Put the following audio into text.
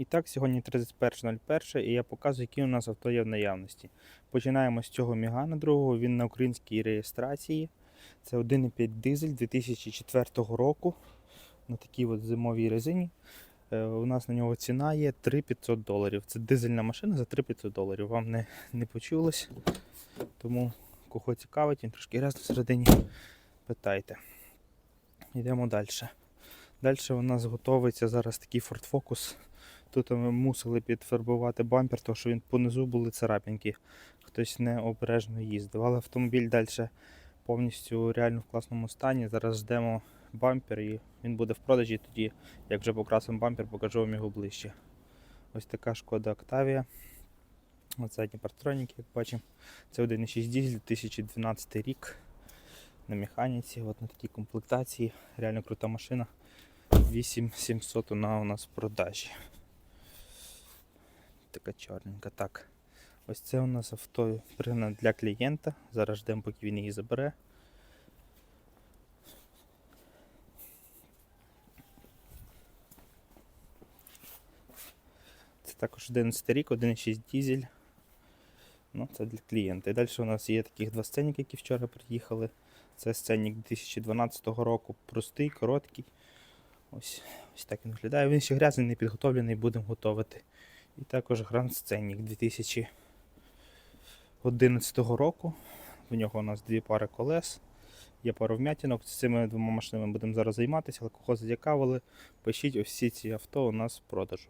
І так, сьогодні 31.01 і я показую, які у нас авто є в наявності. Починаємо з цього Мігана другого, він на українській реєстрації. Це 1,5 дизель 2004 року на такій от зимовій резині. Е, У нас на нього ціна є 3500 доларів. Це дизельна машина за 3500 доларів. Вам не, не почулось. Тому кого цікавить, він трошки раз всередині питайте. Йдемо далі. Далі у нас готується зараз такий Ford Focus. Тут ми мусили підфарбувати бампер, тому що він понизу були царапинки. Хтось необережно їздив. Але автомобіль далі повністю реально в класному стані. Зараз ждемо бампер і він буде в продажі. Тоді, як вже покрасимо бампер, покажу вам його ближче. Ось така шкода Octavia. От задні партроніки, як бачимо. Це 1,6 дізель 2012 рік. На механіці, от на такій комплектації. Реально крута машина. 8700 вона у нас в продажі. Така чорненька. Так. Ось це у нас авто пригнано для клієнта. Зараз ждемо, поки він її забере. Це також 11 рік, 1,6 дізель. Ну, це для клієнта. І далі у нас є таких два сценіки, які вчора приїхали. Це сценік 2012 року. Простий, короткий. Ось, ось так він виглядає. Він ще грязний, не підготовлений, будемо готувати. І також Grand Scenic 2011 року. В нього у нас дві пари колес. Є пару вмятинок. З цими двома машинами будемо зараз займатися, але кого зацікавили, пишіть ось ці авто у нас в продажу.